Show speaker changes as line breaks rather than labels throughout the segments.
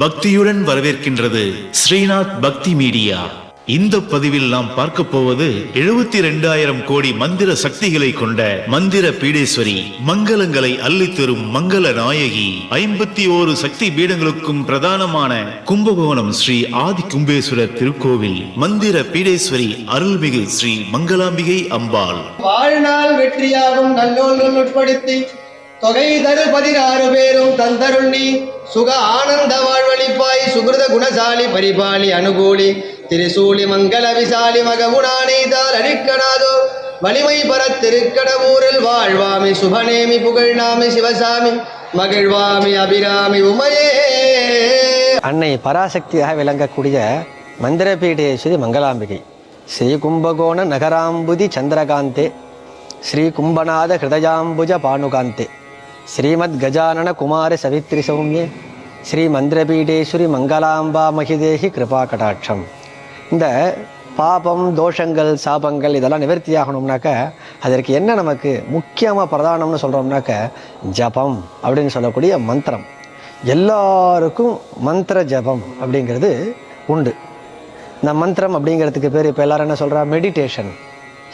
பக்தியுடன் வரவேற்கின்றது ஸ்ரீநாத் பக்தி மீடியா. இந்த பதிவில் நாம் பார்க்க போவது எழுபத்தி ரெண்டாயிரம் கோடி மந்திர சக்திகளை கொண்ட மந்திர பீடேஸ்வரி மங்களங்களை அள்ளி தரும் மங்கள நாயகி ஐம்பத்தி ஓரு சக்தி பீடங்களுக்கும் பிரதானமான கும்பகோணம் ஸ்ரீ ஆதி கும்பேஸ்வரர் திருக்கோவில் மந்திர பீடேஸ்வரி அருள்மிகு ஸ்ரீ மங்களாம்பிகை அம்பாள்.
வாழ்நாள் வெற்றியாகும் நல்லோர்கள் உட்படுத்தி தொகை தரு பதினாறு பேரும் தந்தருள் சுக ஆனந்த வாழ்வழிப்பாய் சுகிருத குணசாலி பரிபாலி அனுகூலி திரிசூலி மங்கள விசாலி மகவுணானீதார் அழிக்கடாதோ. வலிமை பர திருக்கடவூரில் வாழ்வாமி சுபநேமி புகழ்நாமி சிவசாமி மகிழ்வாமி அபிராமி உமையே.
அன்னை பராசக்தியாக விளங்கக்கூடிய மந்திரபீடேஸ்வரி மங்களாம்பிகை. ஸ்ரீ கும்பகோண நகராம்புதி சந்திரகாந்தே ஸ்ரீ கும்பநாத ஹிருதயாம்புஜ பானுகாந்தே ஸ்ரீமத் ஸ்ரீ மந்திரபீடேஸ்வரி மங்களாம்பா மகிதேகி கிருபா கடாட்சம். இந்த பாபம் தோஷங்கள் சாபங்கள் இதெல்லாம் நிவர்த்தி ஆகணும்னாக்க அதற்கு என்ன நமக்கு முக்கியமாக பிரதானம்னு சொல்கிறோம்னாக்க ஜபம் அப்படின்னு சொல்லக்கூடிய மந்திரம். எல்லாருக்கும் மந்திர ஜபம் அப்படிங்கிறது உண்டு. இந்த மந்திரம் அப்படிங்கிறதுக்கு பேர் இப்போ எல்லாரும் என்ன சொல்கிறா மெடிடேஷன்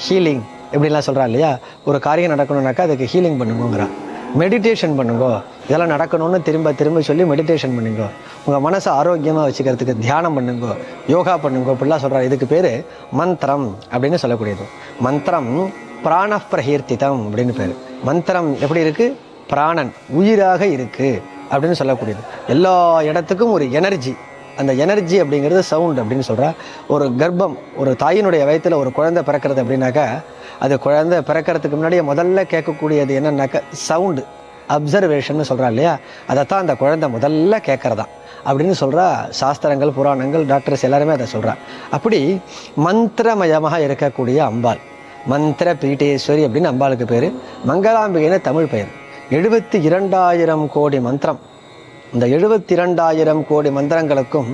ஹீலிங் இப்படிலாம் சொல்கிறா இல்லையா? ஒரு காரியம் நடக்கணும்னாக்கா அதுக்கு ஹீலிங் பண்ணுங்கிறான் மெடிடேஷன் பண்ணுங்கோ. இதெல்லாம் நடக்கணும்னு திரும்ப திரும்ப சொல்லி மெடிடேஷன் பண்ணுங்க. உங்கள் மனசை ஆரோக்கியமாக வச்சுக்கிறதுக்கு தியானம் பண்ணுங்கோ யோகா பண்ணுங்கோ இப்படிலாம் சொல்கிறார் இதுக்கு பேர் மந்திரம் அப்படின்னு சொல்லக்கூடியது. மந்திரம் பிராண பிரகீர்த்திதம் அப்படின்னு பேர். மந்திரம் எப்படி இருக்குது பிராணன் உயிராக இருக்குது அப்படின்னு சொல்லக்கூடியது. எல்லா இடத்துக்கும் ஒரு எனர்ஜி அந்த எனர்ஜி அப்படிங்கிறது சவுண்ட் அப்படின்னு சொல்கிறா ஒரு கர்ப்பம் ஒரு தாயினுடைய வயத்தில் ஒரு குழந்தை பிறக்கிறது அப்படின்னாக்கா அது குழந்தை பிறக்கிறதுக்கு முன்னாடியே முதல்ல கேட்கக்கூடியது என்னன்னாக்கா சவுண்டு அப்சர்வேஷன் சொல்கிறா இல்லையா? அதைத்தான் அந்த குழந்தை முதல்ல கேட்குறதா அப்படின்னு சொல்கிறா சாஸ்திரங்கள் புராணங்கள் டாக்டர்ஸ் எல்லாருமே அதை சொல்கிறா அப்படி மந்திரமயமாக இருக்கக்கூடிய அம்பாள் மந்திர பீட்டேஸ்வரி அப்படின்னு அம்பாளுக்கு பேர் மங்களாம்பிகைன்னு தமிழ் பெயர். எழுபத்தி இரண்டாயிரம் கோடி மந்திரம். இந்த எழுபத்தி இரண்டாயிரம் கோடி மந்திரங்களுக்கும்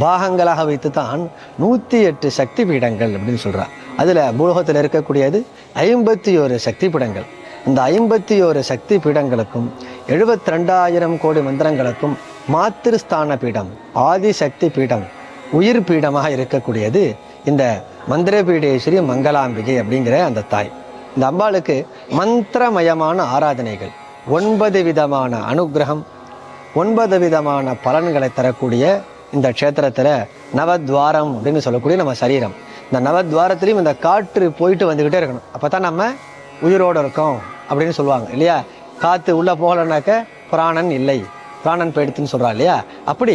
பாகங்களாக வைத்து தான் நூற்றி எட்டு சக்தி பீடங்கள் அப்படின்னு சொல்கிறா அதில் பூலோகத்தில் இருக்கக்கூடியது ஐம்பத்தி ஒரு சக்தி பீடங்கள் இந்த ஐம்பத்தி ஒரு சக்தி பீடங்களுக்கும் எழுபத்தி ரெண்டாயிரம் கோடி மந்திரங்களுக்கும் மாத்திருஸ்தான பீடம் ஆதி சக்தி பீடம் உயிர் பீடமாக இருக்கக்கூடியது இந்த மந்திரபீடேஸ்வரி மங்களாம்பிகை அப்படிங்கிற அந்த தாய். இந்த அம்பாளுக்கு மந்திரமயமான ஆராதனைகள் ஒன்பது விதமான அனுக்கிரகம் ஒன்பது விதமான பலன்களை தரக்கூடிய இந்த க்ஷேத்திரத்தில் நவத்வாரம் அப்படின்னு சொல்லக்கூடிய நம்ம சரீரம். இந்த நவத்வாரத்திலையும் இந்த காற்று போயிட்டு வந்துக்கிட்டே இருக்கணும். அப்போ தான் நம்ம உயிரோடு இருக்கும் அப்படின்னு சொல்லுவாங்க இல்லையா? காற்று உள்ளே போகலைனாக்க பிராணன் இல்லை. பிராணன் போயிடுத்துன்னு சொல்கிறா இல்லையா? அப்படி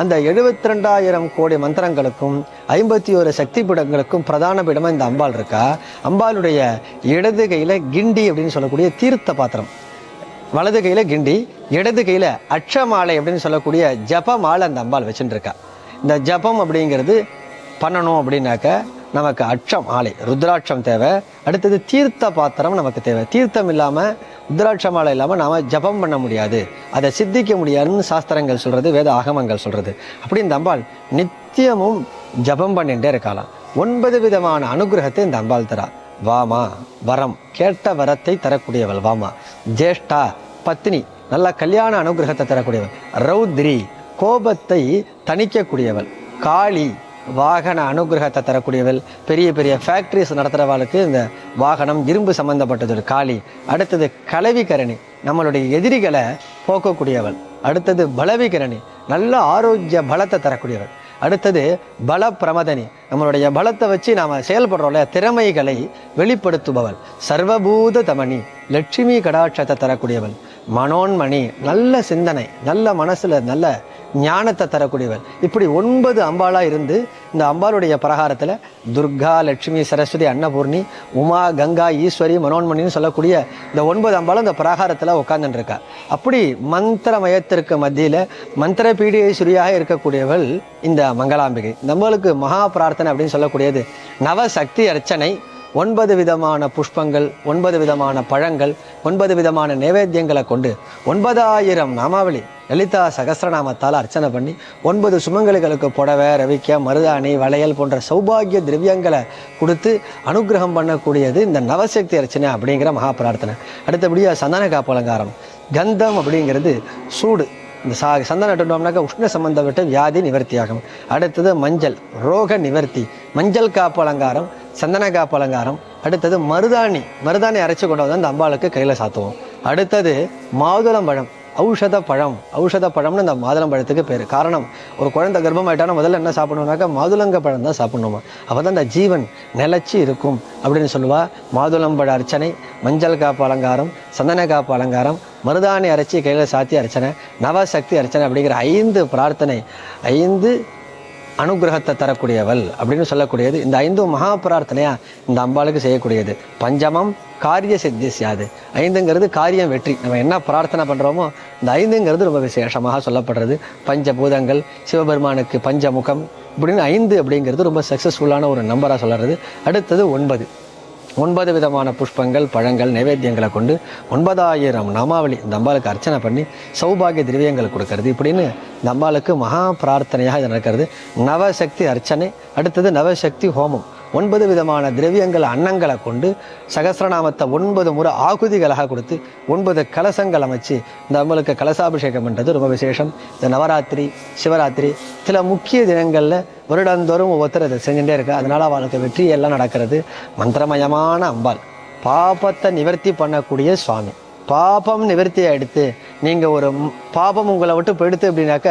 அந்த எழுபத்தி ரெண்டாயிரம் கோடி மந்திரங்களுக்கும் ஐம்பத்தி ஒரு சக்தி பீடங்களுக்கும் பிரதான பீடமாக இந்த அம்பாள் இருக்கா? அம்பாளுடைய இடது கையில் கிண்டி அப்படின்னு சொல்லக்கூடிய தீர்த்த பாத்திரம். வலது கையில் கிண்டி இடது கையில் அட்சமாலை அப்படின்னு சொல்லக்கூடிய ஜப மாலை அந்த அம்பாள் வச்சுட்டு இருக்கா இந்த ஜபம் அப்படிங்கிறது பண்ணணும் அப்படின்னாக்க நமக்கு அட்சம் ஆலை. ருத்ராட்சம் தேவை. அடுத்தது தீர்த்த பாத்திரம் நமக்கு தேவை. தீர்த்தம் இல்லாமல் ருத்ராட்ச மாலை இல்லாமல் நாம் ஜபம் பண்ண முடியாது. அதை சித்திக்க முடியாதுன்னு சாஸ்திரங்கள் சொல்கிறது வேத ஆகமங்கள் சொல்கிறது அப்படி இந்த அம்பாள் நித்தியமும் ஜபம் பண்ணிகிட்டே இருக்கலாம் ஒன்பது விதமான அனுகிரகத்தை இந்த அம்பாள் தரா. வாமா வரம். கேட்ட வரத்தை தரக்கூடியவள் வாமா. ஜேஷ்டா பத்னி. நல்ல கல்யாண அனுகிரகத்தை தரக்கூடியவள். ரௌத்ரி கோபத்தை தணிக்கக்கூடியவள். காளி வாகன அனுகிரகத்தை தரக்கூடியவள். பெரிய பெரிய ஃபேக்ட்ரிஸ் நடத்துகிறவாளுக்கு இந்த வாகனம் இரும்பு சம்பந்தப்பட்டது ஒரு காளி அடுத்தது கலவிகரணி நம்மளுடைய எதிரிகளை போக்கக்கூடியவள். அடுத்தது பலவிகரணி நல்ல ஆரோக்கிய பலத்தை தரக்கூடியவள். அடுத்தது பல பிரமதனி நம்மளுடைய பலத்தை வச்சு நாம் செயல்படுறோம்ல திறமைகளை வெளிப்படுத்துபவள். சர்வபூத தமணி லட்சுமி கடாட்சத்தை தரக்கூடியவள். மனோன்மணி. நல்ல சிந்தனை. நல்ல மனசில் நல்ல ஞானத்தை தரக்கூடியவள் இப்படி ஒன்பது அம்பாளாக இருந்து இந்த அம்பாளுடைய பிரகாரத்தில் துர்கா லட்சுமி சரஸ்வதி அன்னபூர்ணி உமா கங்கா ஈஸ்வரி மனோன்மணின்னு சொல்லக்கூடிய இந்த ஒன்பது அம்பாளும் இந்த பிரகாரத்தில் உட்காந்துருக்கா அப்படி மந்திரமயத்திற்கு மத்தியில் மந்திர பீடியேஸ்வரியாக இருக்கக்கூடியவள் இந்த மங்களாம்பிகை. நம்மளுக்கு மகா பிரார்த்தனை அப்படின்னு சொல்லக்கூடியது. நவசக்தி அர்ச்சனை ஒன்பது விதமான புஷ்பங்கள் ஒன்பது விதமான பழங்கள் ஒன்பது விதமான நைவேத்தியங்களை கொண்டு ஒன்பதாயிரம் நாமாவளி லலிதா சகசிரநாமத்தால் அர்ச்சனை பண்ணி ஒன்பது சுமங்கலிகளுக்கு புடவை ரவிக்க மருதாணி வளையல் போன்ற சௌபாகிய திரவியங்களை கொடுத்து அனுகிரகம் பண்ணக்கூடியது இந்த நவசக்தி அர்ச்சனை அப்படிங்கிற மகா பிரார்த்தனை. அடுத்தபடியாக சந்தன காப்பலங்காரம் கந்தம் அப்படிங்கிறது சூடு. இந்த சா சந்தனம் இட்டுட்டோம்னாக்கா உஷ்ண சம்பந்தப்பட்ட வியாதி நிவர்த்தியாகும். அடுத்தது மஞ்சள் ரோக நிவர்த்தி. மஞ்சள் காப்பு அலங்காரம். சந்தன காப்பு அலங்காரம் அடுத்தது மருதாணி. மருதாணி அரைச்சி கொண்டு வந்து அந்த அம்பாளுக்கு கையில் சாத்துவோம். அடுத்தது மாதுளம்பழம் ஔஷத பழம். ஔஷத பழம்னு இந்த மாதுளம்பழத்துக்கு பேர். காரணம் ஒரு குழந்தை கர்ப்பமாயிட்டானா முதல்ல என்ன சாப்பிடணும்னாக்கா மாதுளங்க பழம் தான் சாப்பிடணுமா. அப்போ தான் அந்த ஜீவன் நிலைச்சி இருக்கும் அப்படின்னு சொல்லுவா. மாதுளம்பழ அர்ச்சனை மஞ்சள் காப்பு அலங்காரம் சந்தன காப்பு அலங்காரம் மருதாணி அரைச்சி கையில் சாத்தி அர்ச்சனை நவசக்தி அர்ச்சனை அப்படிங்கிற ஐந்து பிரார்த்தனை ஐந்து அனுகிரகத்தை தரக்கூடியவள் அப்படின்னு சொல்லக்கூடியது. இந்த ஐந்து மகா பிரார்த்தனையா இந்த அம்பாளுக்கு செய்யக்கூடியது. பஞ்சமம் காரிய சித்தி சியாது ஐந்துங்கிறது காரியம் வெற்றி. நம்ம என்ன பிரார்த்தனை பண்ணுறோமோ இந்த ஐந்துங்கிறது ரொம்ப விசேஷமாக சொல்லப்படுறது. பஞ்சபூதங்கள் சிவபெருமானுக்கு பஞ்சமுகம் இப்படின்னு ஐந்து அப்படிங்கிறது ரொம்ப சக்ஸஸ்ஃபுல்லான ஒரு நம்பராக சொல்லுறது அடுத்தது ஒன்பது. ஒன்பது விதமான புஷ்பங்கள் பழங்கள் நைவேத்தியங்களை கொண்டு ஒன்பதாயிரம் நாமாவளி இந்த அம்பாளுக்கு அர்ச்சனை பண்ணி சௌபாகிய திரவியங்கள் கொடுக்கறது. இப்படின்னு இந்த அம்பாளுக்கு மகா பிரார்த்தனையாக இது நடக்கிறது. நவசக்தி அர்ச்சனை அடுத்தது நவசக்தி ஹோமம். ஒன்பது விதமான திரவியங்கள் அன்னங்களை கொண்டு சகசிரநாமத்தை ஒன்பது முறை ஆகுதிகளாக கொடுத்து ஒன்பது கலசங்கள் அமைச்சு இந்த அம்மளுக்கு கலசாபிஷேகம் பண்ணுறது ரொம்ப விசேஷம். இந்த நவராத்திரி சிவராத்திரி சில முக்கிய தினங்களில் வருடந்தோறும் ஒவ்வொருத்தர் அதை செஞ்சுட்டே இருக்கா அதனால அவளுக்கு வெற்றி எல்லாம் நடக்கிறது. மந்திரமயமான அம்பாள். பாபத்தை நிவர்த்தி பண்ணக்கூடிய சுவாமி. பாபம் நிவர்த்தியை எடுத்து நீங்கள் ஒரு பாபம் உங்களை விட்டு போயிடுத்து அப்படின்னாக்க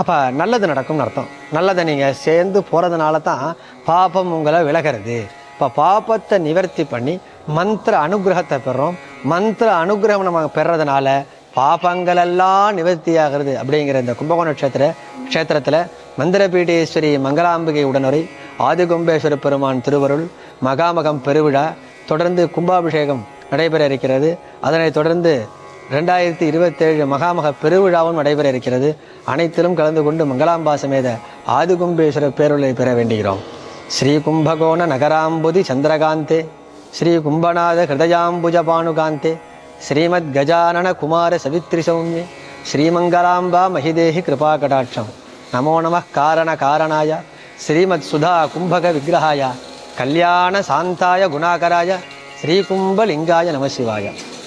அப்போ நல்லது நடக்கும்னு அர்த்தம். நல்லதை நீங்கள் சேர்ந்து போகிறதுனால தான் பாபம் உங்களை விலகிறது. இப்போ பாபத்தை நிவர்த்தி பண்ணி மந்திர அனுகிரகத்தை பெறோம். மந்திர அனுகிரகம் நம்ம பெறதுனால பாபங்களெல்லாம் நிவர்த்தி ஆகிறது அப்படிங்கிற இந்த கும்பகோண க்ஷேத்திர க்ஷேத்திரத்தில் மந்திரபீடேஸ்வரி மங்களாம்பிகை உடனுரை ஆதிகும்பேஸ்வர பெருமான் திருவருள் மகாமகம் பெருவிழா தொடர்ந்து கும்பாபிஷேகம் நடைபெற இருக்கிறது. அதனைத் தொடர்ந்து ரெண்டாயிரத்தி இருபத்தேழு மகாமக பெருவிழாவும் நடைபெற இருக்கிறது. அனைத்திலும் கலந்து கொண்டு மங்களாம்பா சமேத ஆதிகும்பேஸ்வர பேருளை பெற வேண்டுகிறோம். ஸ்ரீ கும்பகோண நகராம்புதி சந்திரகாந்தே ஸ்ரீ கும்பநாத ஹிருதயாம்புஜ பானுகாந்தே ஸ்ரீமத் கஜானன குமார சவித்ரி சௌமியே ஸ்ரீமங்கலாம்பா மகிதேஹி கிருபா கடாட்சம் நமோ நம காரண காரணாய ஸ்ரீமத் சுதா கும்பக விக்கிரகாய கல்யாண சாந்தாய குணாகராய ஸ்ரீகும்பலிங்காய நம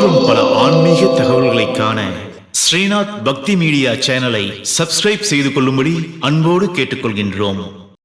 மேலும் பல ஆன்மீக தகவல்களை காண ஸ்ரீநாத் பக்தி மீடியா சேனலை சப்ஸ்கிரைப் செய்து கொள்ளும்படி அன்போடு கேட்டுக்கொள்கின்றோம்.